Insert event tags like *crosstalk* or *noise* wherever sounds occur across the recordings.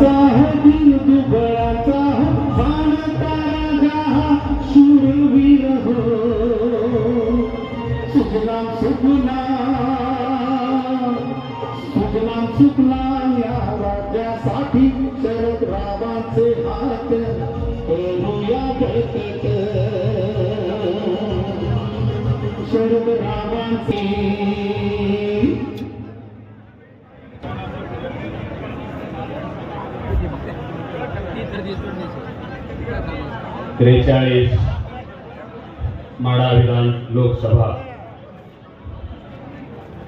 दिन दुबळाचा या राज्यासाठी शरद रावांचे हात त्रेचाळीस माडा विधान लोकसभा.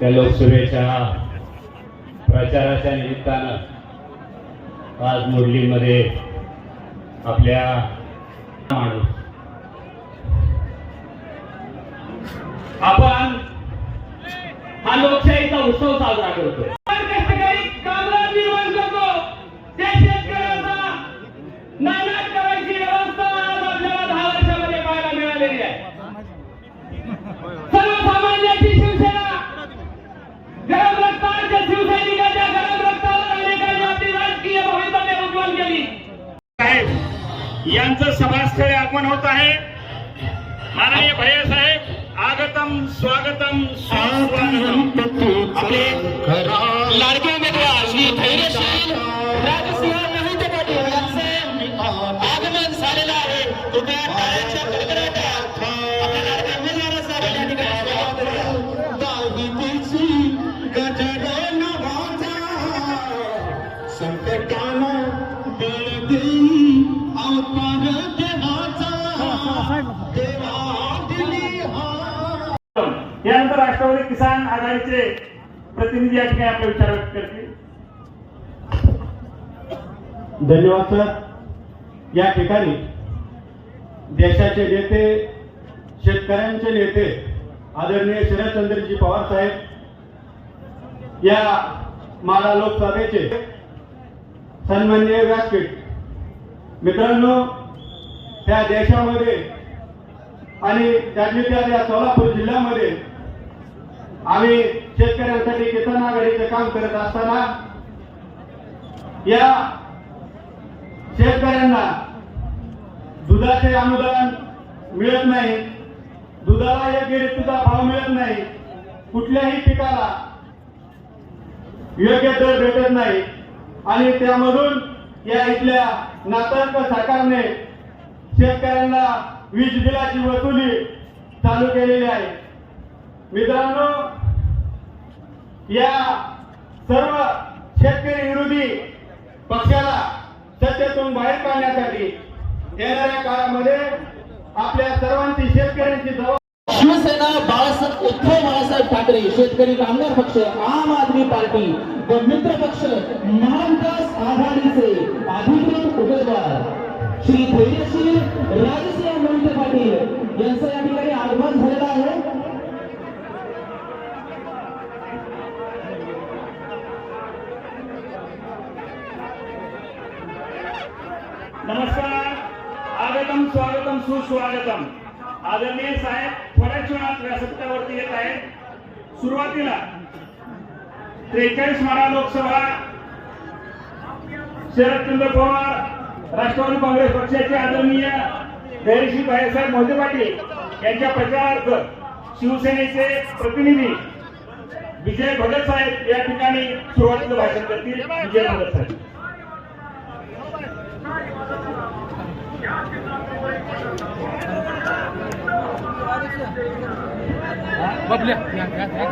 त्या लोकसभेच्या प्रचाराच्या निमित्तानं आज मुरलीमध्ये आपल्या माणूस. आपण हा लोकशाहीचा उत्सव साजरा करतोय. यांचं सभास्थळी आगमन होत आहे. माननीय भैया साहेब आगतम स्वागतम आपले यानंतर किसान आघाडीचे प्रतिनिधी या ठिकाणी आपला विचार व्यक्त करतील. धन्यवाद सर. या ठिकाणी देशाचे नेते शेतकऱ्यांचे नेते आदरणीय शरदचंद्रजी पवार साहेब या माला लोकसभेचे सन्मान्य व्यासपीठ. मित्रांनो त्या देशामध्ये आणि त्यातली त्या सोलापूर जिल्ह्यामध्ये आम्ही शेतकऱ्यांसाठी किसान आघाडीचं काम करत असताना या शेतकऱ्यांना दुधाचे अनुदान मिळत नाही दुधाला योग्य रीतीचा भाव मिळत नाही कुठल्याही पिकाला योग्य दर भेटत नाही. आणि त्यामधून या इथल्या नातर्क सरकारने शेतकऱ्यांना वीज बिलाची वसुली चालू केलेली आहे. मित्रांनो या सर्व शेतकरी विरोधी पक्षाला सत्तेतून बाहेर काढण्यासाठी येणाऱ्या काळामध्ये आपल्या सर्वांची शेतकऱ्यांची जबाबदारी शिवसेना बाळासाहेब उद्धव बाळासाहेब ठाकरे शेतकरी कामगार पक्ष आम आदमी पार्टी व मित्र पक्ष महाविकास आघाडीचे अधिकृत उमेदवार श्री धैर्यशील राजसिंह मोहिते पाटील यांचं या ठिकाणी आगमन झालेलं आहे. स्वागतम सुस्वागतम. आदरणीय साहेब थोड्याच वेळात व्यासपीठावरती येत आहेत. सुरुवातीला त्रेचाळीस मारा लोकसभा शरदचंद्र पवार राष्ट्रवादी काँग्रेस पक्षाचे आदरणीय धैर्यशील भाईसाहेब मोहिते पाटील यांच्या प्रचारार्थ शिवसेनेचे प्रतिनिधी विजय भगत साहेब या ठिकाणी सुरुवातीचं भाषण करतील. विजय भगत साहेब. Bobli, ya, ya, ya.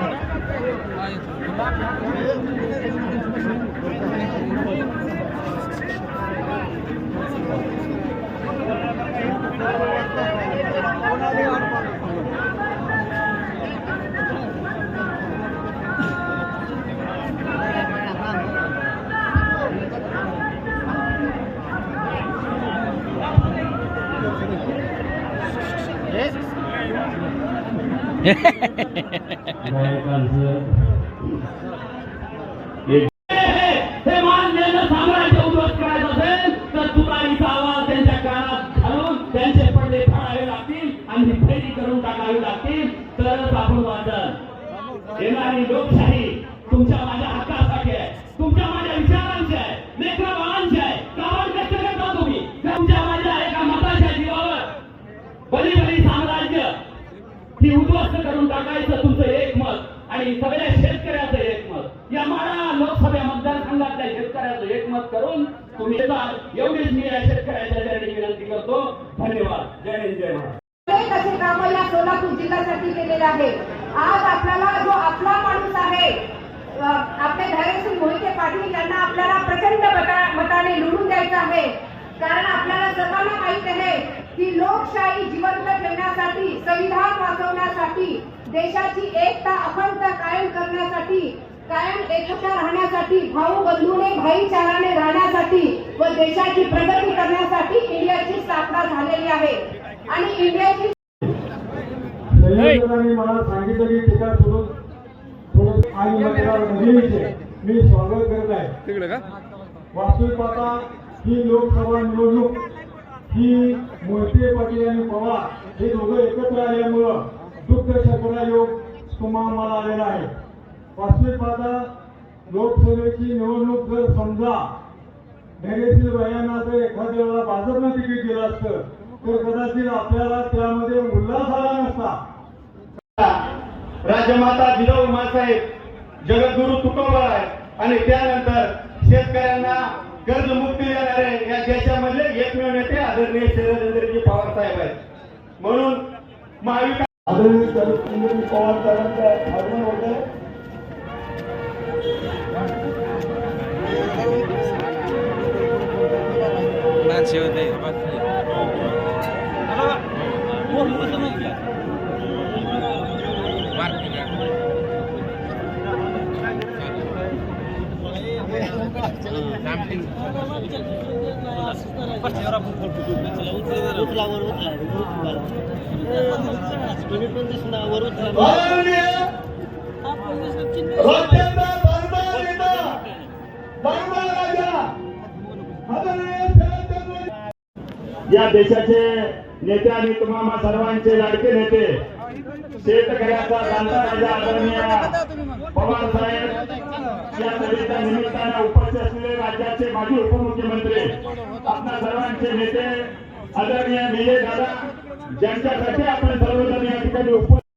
Yes. *laughs* हे मानलेलं साम्राज्य उद्ध्वस्त करायचं असेल तर तुतारीचा आवाज त्यांच्या कानात घालून त्यांचे पडले फाळावे लागतील आणि ही फेरी करून टाकावे लागतील तरच आपण वाचन येणारी लोकशाही करून तुम्ही जाल एवढीच मी या शेतकऱ्याच्या ठिकाणी विनंती करतो. धन्यवाद. जय हिंद जय महाराज असे काम या सोलापूर जिल्ह्यासाठी केलेले आहे? आज आपल्याला जो आपला माणूस आहे आपले धैर्यसिंग मोहिते पाटील यांना आपल्याला प्रचंड मताने निवडून द्यायचं आहे. कारण आपल्याला सर्वांना माहीत आहे की लोकशाही जिवंत ठेवण्यासाठी संविधान वाचवण्यासाठी देशाची एकता अखंडता कायम करण्यासाठी कायम एकत्र राहण्यासाठी भाऊ बंधूने भाईचाराने राहण्यासाठी व देशाची प्रगती करण्यासाठी इंडियाची स्थापना झालेली आहे. आणि इंडियाची संयोजकांनी मला सांगितलं की टीका सोडून थोडं आणि मधील मी स्वागत करत आहे. वास्तविक पाहता ही लोकसभा निवडणूक ही मोहिते पाटील आणि पवार हे दोघं एकत्र आल्यामुळं दुःख शकरा योग तुम्हाला मला आलेला आहे. वास्तविक पाहता लोकसभेची निवडणूक जर समजा धैर्यशील भैयांना जर एखाद्या वेळेला भाजपनं तिकीट दिलं असतं तर कदाचित आपल्याला त्यामध्ये उल्हास आला नसता. राजमाता जिजाऊ मासाहेब जगद्गुरु तुकोबराय आणि त्यानंतर शेतकऱ्यांना कर्जमुक्ती देणारे या देशामधले एकमेव नेते आदरणीय शरदेंद्रजी पवार साहेब आहेत. म्हणून महाविकास आदरणीय शरदेंद्रजी पवार साहेबांचं आगमन होत आहे या देशाचे नेते आणि तुम्हाला सर्वांचे लाडके नेते शेतकऱ्याचा जाणता राजा आदरणीय पवार साहेब या सभेच्या निमित्ताने उपस्थित असलेले राज्याचे माजी उपमुख्यमंत्री आपल्या सर्वांचे नेते आदरणीय विजय दादा ज्यांच्यासाठी आपण